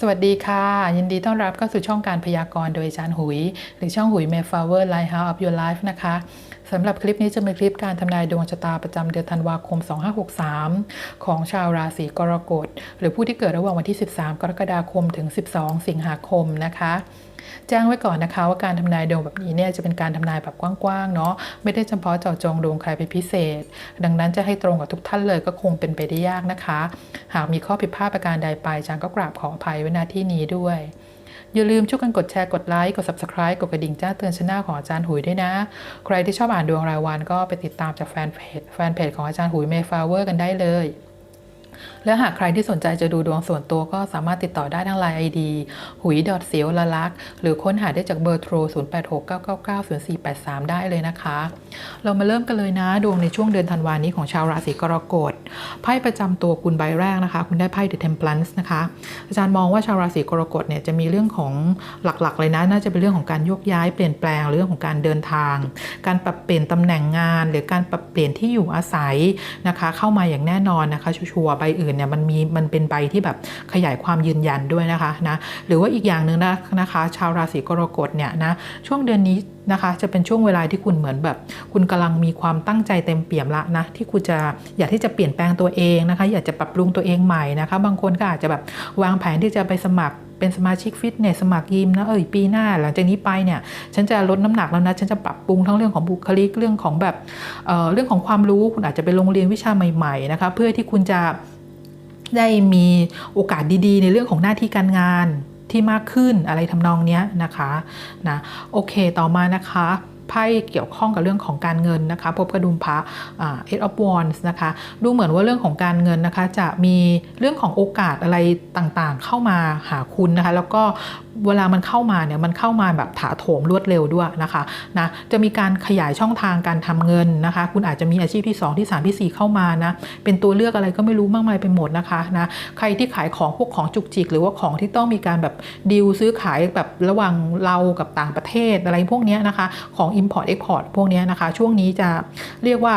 สวัสดีค่ะ ยินดีต้อนรับเข้าสู่ช่องการพยากรณ์โดยอาจารย์หุย หรือช่องหุย Mayflower Lighthouse of Your Life นะคะสำหรับคลิปนี้จะเป็นคลิปการทำนายดวงชะตาประจำเดือนธันวาคม 2563 ของชาวราศีกรกฎ หรือผู้ที่เกิดระหว่างวันที่ 13 กรกฎาคมถึง 12 สิงหาคมนะคะ แจ้งไว้ก่อนนะคะว่าการทำนายดวงแบบนี้เนี่ยจะเป็นการทำนายแบบกว้างๆเนาะไม่ได้เฉพาะเจาะจงดวงใครเป็นพิเศษ ดังนั้นจะให้ตรงกับทุกท่านเลยก็คงเป็นไปได้ยากนะคะ หากมีข้อผิดพลาดประการใดไปจางก็กราบขออภัยไว้ณที่นี้ด้วยอย่าลืมช่วยกันกดแชร์กดไลค์กด subscribe กดกระดิ่งแจ้งเตือนช่องของอาจารย์หุยด้วยนะ ใครที่ชอบอ่านดวงรายวันก็ไปติดตามจากแฟนเพจแฟนเพจของอาจารย์หุยเมฟลาเวอร์กันได้เลย และหากใครที่สนใจจะดูดวงส่วนตัวก็สามารถติดต่อได้ทางไลน์ไอดีหุยเสียวละลักหรือค้นหาได้จากเบอร์โทร 0869990483 ได้เลยนะคะ เรามาเริ่มกันเลยนะ ดวงในช่วงเดือนธันวานี้ของชาวราศีกรกฎ ไพ่ประจำตัวคุณใบแรกนะคะ คุณได้ไพ่ The Temperance นะคะ อาจารย์มองว่าชาวราศีกรกฎเนี่ยจะมีเรื่องของหลักๆ เลยนะ น่าจะเป็นเรื่องของการโยกย้ายเปลี่ยนแปลงเรื่องของการเดินทาง การปรับเปลี่ยนตำแหน่งงาน หรือการปรับเปลี่ยนที่อยู่อาศัยนะคะ เข้ามาอย่างแน่นอนนะคะ ชัวร์ๆใบอื่นเนี่ยมันมีมันเป็นใบที่แบบขยายความยืนยันด้วยนะคะนะหรือว่าอีกอย่างหนึ่งนะนะคะ ชาวราศีกรกฎเนี่ยนะช่วงเดือนนี้นะคะ จะเป็นช่วงเวลาที่คุณเหมือนแบบ คุณกำลังมีความตั้งใจเต็มเปี่ยมละนะที่คุณจะอยากที่จะเปลี่ยนแปลงตัวเองนะคะ อยากจะปรับปรุงตัวเองใหม่นะคะ บางคนก็อาจจะแบบวางแผนที่จะไปสมัครเป็นสมาชิกฟิตเนสสมัครยิมนะเออปีหน้าหลังจากนี้ไปเนี่ยฉันจะลดน้ำหนักแล้วนะฉันจะปรับปรุงทั้งเรื่องของบุคลิกเรื่องของแบบเอ่อเรื่องของความรู้คุณอาจจะไปโรงเรียนวิชาใหม่ๆนะคะเพื่อที่คุณจะได้มีโอกาสดีๆ ในเรื่องของหน้าที่การงาน ที่มากขึ้นอะไรทำนองเนี้ยนะคะนะโอเคต่อมานะคะไพ่เกี่ยวข้องกับเรื่องของการเงินนะคะพบกระดุมพระเอ็ดออฟวอนส์นะคะ ดูเหมือนว่าเรื่องของการเงินนะคะ จะมีเรื่องของโอกาสอะไรต่างๆ เข้ามาหาคุณนะคะ แล้วก็เวลามันเข้ามาเนี่ยมันเข้ามาแบบถาโถมรวดเร็วด้วยนะคะนะจะมีการขยายช่องทางการทำเงินนะคะ คุณอาจจะมีอาชีพที่ 2 ที่ 3 ที่ 4 เข้ามานะเป็นตัวเลือกอะไรก็ไม่รู้มากมายไปหมดนะคะนะใครที่ขายของพวกของจุกจิก หรือว่าของที่ต้องมีการแบบดีลซื้อขายแบบระหว่างเรากับต่างประเทศอะไรพวกเนี้ยนะคะของ Import Export พวกเนี้ยนะคะ ช่วงนี้จะเรียกว่า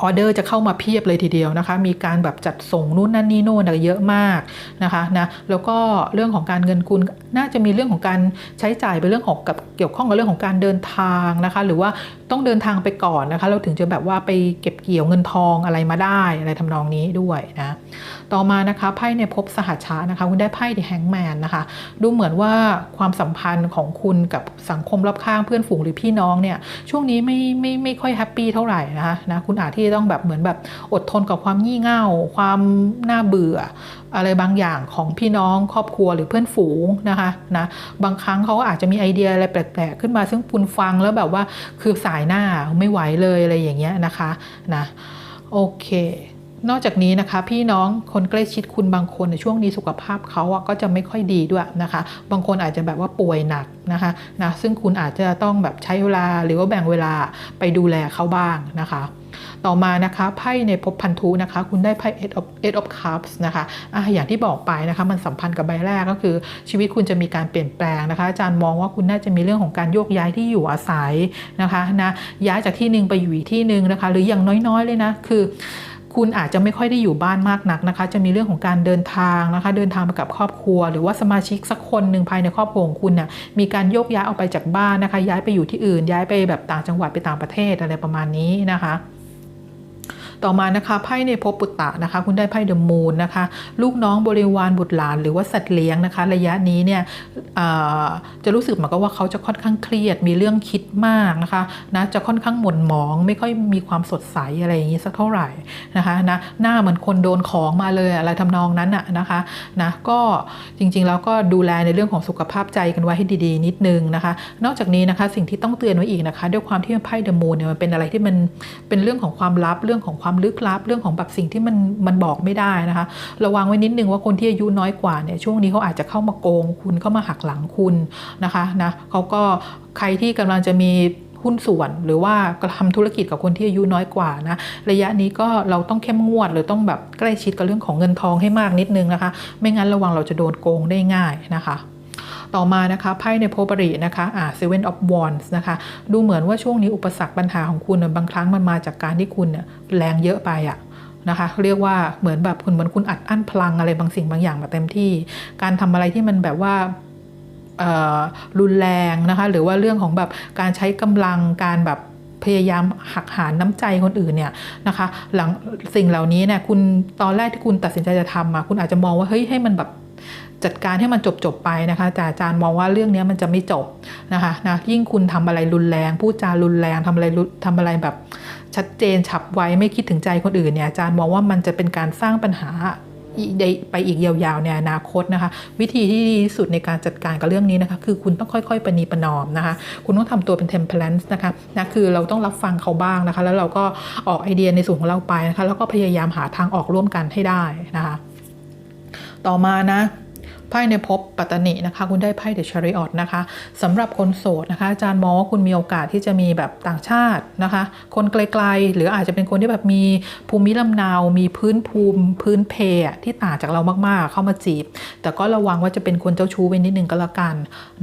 ออเดอร์จะเข้ามาเพียบเลยทีเดียวนะคะ มีการแบบจัดส่งนู่นนั่นนี่โน่นอะไรเยอะมากนะคะนะแล้วก็เรื่องของการเงินคุณน่าจะมีเรื่องของการใช้จ่ายเป็นเรื่องของกับเกี่ยวข้องกับเรื่องของการเดินทางนะคะ หรือว่าต้องเดินทางไปก่อนนะคะ เราถึงจะแบบว่าไปเก็บเกี่ยวเงินทองอะไรมาได้อะไรทำนองนี้ด้วยนะ ต่อมานะคะไพ่ในภพสหัชชานะคะ คุณได้ไพ่ที่แฮงแมนนะคะ ดูเหมือนว่าความสัมพันธ์ของคุณกับสังคมรอบข้างเพื่อนฝูงหรือพี่น้องเนี่ยช่วงนี้ไม่ไม่ไม่ค่อยแฮปปี้เท่าไหร่นะคะนะคุณอาจที่จะต้องแบบเหมือนแบบอดทนกับความงี่เง่า ความน่าเบื่ออะไรบางอย่างของพี่น้องครอบครัวหรือเพื่อนฝูงนะคะนะบางครั้งเขาอาจจะมีไอเดียอะไรแปลกๆขึ้นมาซึ่งคุณฟังแล้วแบบว่าคือสายหน้าไม่ไหวเลยอะไรอย่างเงี้ยนะคะนะโอเค นอกจากนี้นะคะพี่น้องคนใกล้ชิดคุณบางคนในช่วงนี้สุขภาพเขาอะก็จะไม่ค่อยดีด้วยนะคะ บางคนอาจจะแบบว่าป่วยหนักนะคะนะซึ่งคุณอาจจะต้องแบบใช้เวลาหรือว่าแบ่งเวลาไปดูแลเขาบ้างนะคะ ต่อมานะคะไพ่ในภพพันธุนะคะ คุณได้ไพ่ edge of cups นะคะอะอย่างที่บอกไปนะคะ มันสัมพันธ์กับใบแรกก็คือ ชีวิตคุณจะมีการเปลี่ยนแปลงนะคะ อาจารย์มองว่าคุณน่าจะมีเรื่องของการโยกย้ายที่อยู่อาศัยนะคะนะย้ายจากที่หนึ่งไปอยู่อีกที่หนึ่งนะคะ หรืออย่างน้อยๆเลยนะคือ คุณอาจจะไม่ค่อยได้อยู่บ้านมากนักนะคะ จะมีเรื่องของการเดินทางนะคะ เดินทางไปกับครอบครัว หรือว่าสมาชิกสักคนหนึ่งภายในครอบครัวของคุณเนี่ยมีการโยกย้ายออกไปจากบ้านนะคะ ย้ายไปอยู่ที่อื่น ย้ายไปแบบต่างจังหวัดไปต่างประเทศอะไรประมาณนี้นะคะ ต่อมานะคะไพ่ในภพปุตตะนะคะ คุณได้ไพ่เดอะมูนนะคะ ลูกน้องบริวารบุตรหลาน หรือว่าสัตว์เลี้ยงนะคะ ระยะนี้เนี่ยจะรู้สึกเหมือนกับว่าเขาจะค่อนข้างเครียดมีเรื่องคิดมากนะคะนะจะค่อนข้างหม่นหมอง ไม่ค่อยมีความสดใสอะไรอย่างนี้สักเท่าไหร่นะคะนะหน้าเหมือนคนโดนของมาเลยอะไรทำนองนั้นอะนะคะนะก็จริงๆแล้วก็ดูแลในเรื่องของสุขภาพใจกันไว้ให้ดีๆ นิดนึงนะคะ นอกจากนี้นะคะสิ่งที่ต้องเตือนไว้อีกนะคะ ด้วยความที่ไพ่เดอะมูนเนี่ยมันเป็นอะไรที่มันเป็นเรื่องของความลับเรื่องของความลึกลับ เรื่องของแบบสิ่งที่มันมันบอกไม่ได้นะคะ ระวังไว้นิดนึงว่าคนที่อายุน้อยกว่าเนี่ยช่วงนี้เขาอาจจะเข้ามาโกงคุณเข้ามาหักหลังคุณนะคะนะเขาก็ใครที่กำลังจะมีหุ้นส่วนหรือว่ากระทำธุรกิจกับคนที่อายุน้อยกว่านะระยะนี้ก็เราต้องเข้มงวดหรือต้องแบบใกล้ชิดกับเรื่องของเงินทองให้มากนิดนึงนะคะ ไม่งั้นระวังเราจะโดนโกงได้ง่ายนะคะ ต่อมานะคะไพ่ในโพบรินะคะอ่า seven of wands นะคะ ดูเหมือนว่าช่วงนี้อุปสรรคปัญหาของคุณบางครั้งมันมาจากการที่คุณเนี่ยแรงเยอะไปอะนะคะเรียกว่าเหมือนแบบคุณเหมือนคุณอัดอั้นพลังอะไรบางสิ่งบางอย่างมาเต็มที่ การทำอะไรที่มันแบบว่ารุนแรงนะคะหรือว่าเรื่องของแบบการใช้กำลังการแบบพยายามหักหานน้ำใจคนอื่นเนี่ยนะคะหลังสิ่งเหล่านี้เนี่ยคุณตอนแรกที่คุณตัดสินใจจะทำมาคุณอาจจะมองว่าเฮ้ยให้มันแบบ จัดการให้มันจบจบไปนะคะแต่อาจารย์มองว่าเรื่องนี้มันจะไม่จบนะคะนะยิ่งคุณทำอะไรรุนแรงพูดจารุนแรงทำอะไรรุทำอะไรแบบชัดเจนฉับไวไม่คิดถึงใจคนอื่นเนี่ยอาจารย์มองว่ามันจะเป็นการสร้างปัญหาไปอีกยาวๆในอนาคตนะคะ วิธีที่ดีที่สุดในการจัดการกับเรื่องนี้นะคะ คือคุณต้องค่อยๆประนีประนอมนะคะ คุณต้องทำตัวเป็น temperance นะคะนะคือเราต้องรับฟังเขาบ้างนะคะ แล้วเราก็ออกไอเดียในส่วนของเราไปนะคะ แล้วก็พยายามหาทางออกร่วมกันให้ได้นะคะ ต่อมานะ ไพ่ในภพปัตตนินะคะ คุณได้ไพ่เดชริออตนะคะสำหรับคนโสดนะคะ อาจารย์มองว่าคุณมีโอกาสที่จะมีแบบต่างชาตินะคะ คนไกลๆ หรืออาจจะเป็นคนที่แบบมีภูมิลำเนา มีพื้นภูมิพื้นเพที่ต่างจากเรามากๆ เข้ามาจีบ แต่ก็ระวังว่าจะเป็นคนเจ้าชู้ไปนิดนึงก็แล้วกัน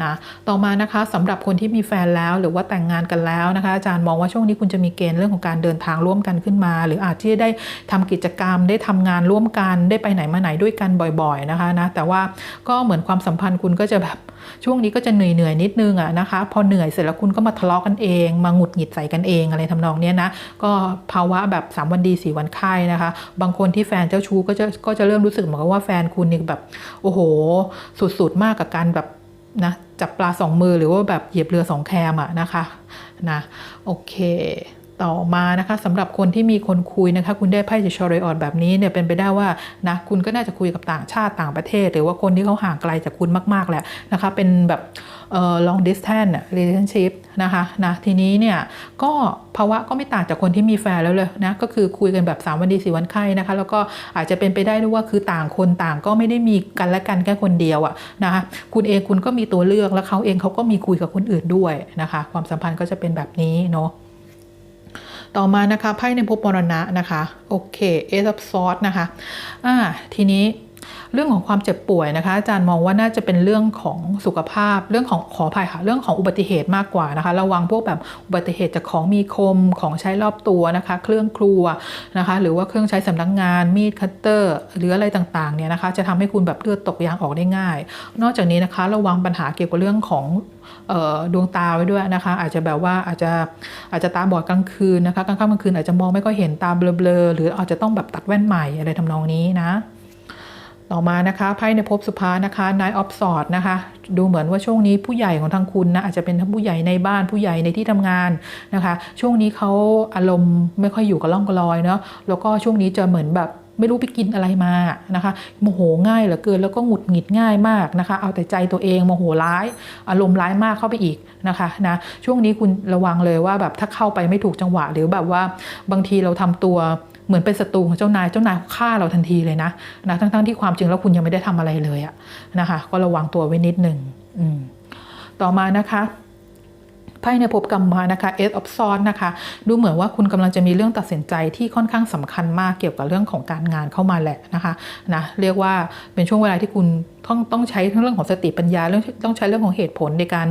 นะต่อมานะคะสำหรับคนที่มีแฟนแล้วหรือว่าแต่งงานกันแล้วนะคะ อาจารย์มองว่าช่วงนี้คุณจะมีเกณฑ์เรื่องของการเดินทางร่วมกันขึ้นมา หรืออาจจะได้ทำกิจกรรมได้ทำงานร่วมกันได้ไปไหนมาไหนด้วยกันบ่อย ๆนะคะนะแต่ว่าก็เหมือนความสัมพันธ์คุณก็จะแบบช่วงนี้ก็จะเหนื่อยๆนิดนึงอะนะคะ พอเหนื่อยเสร็จแล้วคุณก็มาทะเลาะกันเอง มาหงุดหงิดใส่กันเองอะไรทำนองเนี้ยนะ ก็ภาวะแบบ 3 วันดี 4 วันไข้นะคะ บางคนที่แฟนเจ้าชู้ก็จะก็จะเริ่มรู้สึกเหมือนกับว่าแฟนคุณนี่แบบโอ้โห สุดๆมากกับการแบบนะจับปลาสองมือหรือว่าแบบเหยียบเรือสองแคมอะนะคะนะโอเค ต่อมานะคะสำหรับคนที่มีคนคุยนะคะ คุณได้ไพ่จากชอรออดแบบนี้เนี่ยเป็นไปได้ว่านะคุณก็น่าจะคุยกับต่างชาติต่างประเทศ หรือว่าคนที่เขาห่างไกลจากคุณมากๆแหละนะคะ เป็นแบบเอ่อ long distance relationship นะคะนะทีนี้เนี่ยก็ภาวะก็ไม่ต่างจากคนที่มีแฟนแล้วเลยนะก็คือคุยกันแบบ 3 วันดี4วันไข้นะคะ แล้วก็อาจจะเป็นไปได้ด้วยว่าคือต่างคนต่างก็ไม่ได้มีกันและกันแค่คนเดียวอะนะคะคุณเองคุณก็มีตัวเลือกแล้วเขาเองเขาก็มีคุยกับคนอื่นด้วยนะคะ ความสัมพันธ์ก็จะเป็นแบบนี้เนาะ ต่อมานะคะไพ่ในภพมรณะนะคะ โอเคเอซับซอสนะคะอ่าทีนี้ เรื่องของความเจ็บป่วยนะคะ อาจารย์มองว่าน่าจะเป็นเรื่องของสุขภาพ เรื่องของขออภัยค่ะ เรื่องของอุบัติเหตุมากกว่านะคะ ระวังพวกแบบอุบัติเหตุจากของมีคมของใช้รอบตัวนะคะ เครื่องครัวนะคะ หรือว่าเครื่องใช้สำนักงาน มีดคัตเตอร์ หรืออะไรต่างๆเนี่ยนะคะ จะทำให้คุณแบบเลือดตกยางออกได้ง่าย นอกจากนี้นะคะ ระวังปัญหาเกี่ยวกับเรื่องของดวงตาไว้ด้วยนะคะ อาจจะแบบว่าอาจจะอาจจะตาบอดกลางคืนนะคะกลางค่ำกลางคืนอาจจะมองไม่ค่อยเห็นตาเบลอๆหรืออาจจะต้องแบบตัดแว่นใหม่อะไรทำนองนี้นะ ต่อมานะคะไพ่ในภพสุภานะคะ Nine of Swords นะคะดูเหมือนว่าช่วงนี้ผู้ใหญ่ของทางคุณนะอาจจะเป็นทั้งผู้ใหญ่ในบ้านผู้ใหญ่ในที่ทำงานนะคะ ช่วงนี้เขาอารมณ์ไม่ค่อยอยู่กับร่องกับรอยเนาะแล้วก็ช่วงนี้จะเหมือนแบบไม่รู้ไปกินอะไรมานะคะโมโหง่ายเหลือเกินแล้วก็หงุดหงิดง่ายมากนะคะ เอาแต่ใจตัวเองโมโหร้าย อารมณ์ร้ายมากเข้าไปอีกนะคะนะช่วงนี้คุณระวังเลยว่าแบบถ้าเข้าไปไม่ถูกจังหวะ หรือแบบว่าบางทีเราทำตัว เหมือนเป็นศัตรูของเจ้านายเจ้านายฆ่าเราทันทีเลยนะนะทั้งๆที่ความจริงแล้วคุณยังไม่ได้ทำอะไรเลยอะนะคะ ก็ระวังตัวไว้นิดหนึ่งต่อมานะคะ ไพ่ในภพกรรมมานะคะ Eight of S นะคะ ดูเหมือนว่าคุณกำลังจะมีเรื่องตัดสินใจที่ค่อนข้างสำคัญมากเกี่ยวกับเรื่องของการงานเข้ามาแหละนะคะนะเรียกว่าเป็นช่วงเวลาที่คุณต้องต้องใช้ทั้งเรื่องของสติปัญญาเรื่องต้องใช้เรื่องของเหตุผลในการ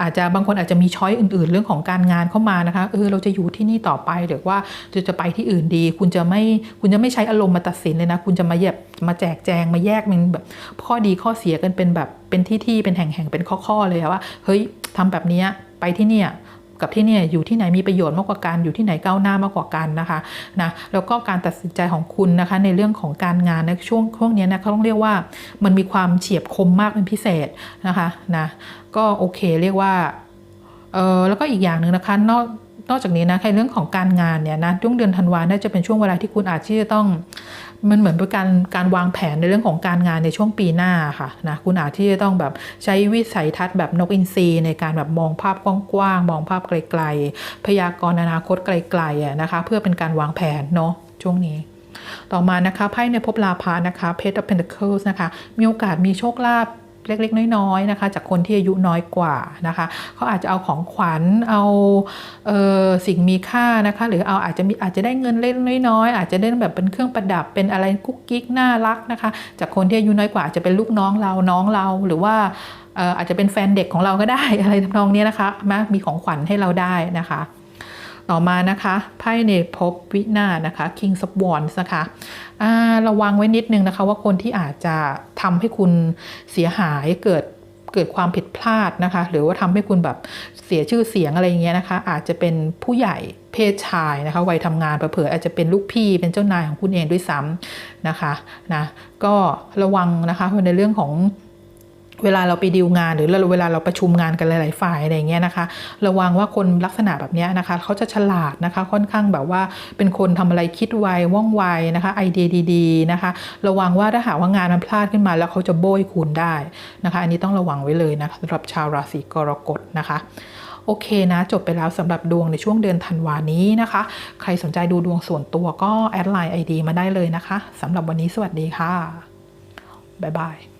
อาจจะบางคนอาจจะมีช้อยอื่น ๆ เรื่องของการงานเข้ามานะคะเออเราจะอยู่ที่นี่ต่อไปหรือว่าจะจะไปที่อื่นดี คุณจะไม่คุณจะไม่ใช้อารมณ์มาตัดสินเลยนะ คุณจะมาแยบมาแจกแจงมาแยกมันแบบข้อดีข้อเสียกันเป็นแบบเป็นที่ที่เป็นแห่งๆเป็นข้อๆเลยว่าเฮ้ยทำแบบนี้ ไปที่เนี่ยกับที่เนี่ยอยู่ที่ไหนมีประโยชน์มากกว่ากันอยู่ที่ไหนก้าวหน้ามากกว่ากันนะคะนะแล้วก็การตัดสินใจของคุณนะคะในเรื่องของการงานในช่วงช่วงนี้นะเขาต้องเรียกว่ามันมีความเฉียบคมมากเป็นพิเศษนะคะนะก็โอเคเรียกว่าเออแล้วก็อีกอย่างหนึ่งนะคะนอกนอกจากนี้นะในเรื่องของการงานเนี่ยนะช่วงเดือนธันวาน่าจะเป็นช่วงเวลาที่คุณอาจที่จะต้อง มันเหมือนเป็นการการวางแผนในเรื่องของการงานในช่วงปีหน้าค่ะนะคุณอาจที่จะต้องแบบใช้วิสัยทัศน์แบบนกอินทรีในการแบบมองภาพกว้างๆมองภาพไกลๆ พยากรณ์อนาคตไกลๆอะนะคะ เพื่อเป็นการวางแผนเนาะช่วงนี้ต่อมานะคะไพ่ในภพลาภานะคะ Page of Pentacles นะคะ มีโอกาสมีโชคลาภ เล็กๆ น้อยๆนะคะ จากคนที่อายุน้อยกว่านะคะเขาอาจจะเอาของขวัญเอาเออสิ่งมีค่านะคะ หรือเอาอาจจะมีอาจจะได้เงินเล็กน้อยๆอาจจะได้แบบเป็นเครื่องประดับเป็นอะไรกุ๊กกิ๊กน่ารักนะคะ จากคนที่อายุน้อยกว่าอาจจะเป็นลูกน้องเราน้องเราหรือว่าอาจจะเป็นแฟนเด็กของเราก็ได้อะไรทำนองนี้นะคะมามีของขวัญให้เราได้นะคะ ต่อมานะคะไพ่ในภพวินาศนะคะ King of Wands นะคะอ่าระวังไว้นิดนึงนะคะว่าคนที่อาจจะทำให้คุณเสียหายเกิดเกิดความผิดพลาดนะคะ หรือว่าทำให้คุณแบบเสียชื่อเสียงอะไรอย่างเงี้ยนะคะ อาจจะเป็นผู้ใหญ่เพศชายนะคะวัยทำงานเผลออาจจะเป็นลูกพี่เป็นเจ้านายของคุณเองด้วยซ้ำนะคะนะก็ระวังนะคะในเรื่องของ เวลาเราไปดีลงานหรือเวลาเราประชุมงานกันหลาย ๆ ฝ่ายอะไรเงี้ยนะคะ ระวังว่าคนลักษณะแบบนี้นะคะเขาจะฉลาดนะคะค่อนข้างแบบว่าเป็นคนทำอะไรคิดไวว่องไวนะคะไอเดียดีๆนะคะ ระวังว่าถ้าหากว่างานมันพลาดขึ้นมา แล้วเขาจะโบยคุณได้นะคะ อันนี้ต้องระวังไว้เลยนะคะสำหรับชาวราศีกรกฎนะคะโอเคนะ จบไปแล้วสำหรับดวงในช่วงเดือนธันวานี้นะคะ ใครสนใจดูดวงส่วนตัวก็แอดไลน์ ID มาได้เลยนะคะสำหรับวันนี้สวัสดีค่ะ บ๊ายบาย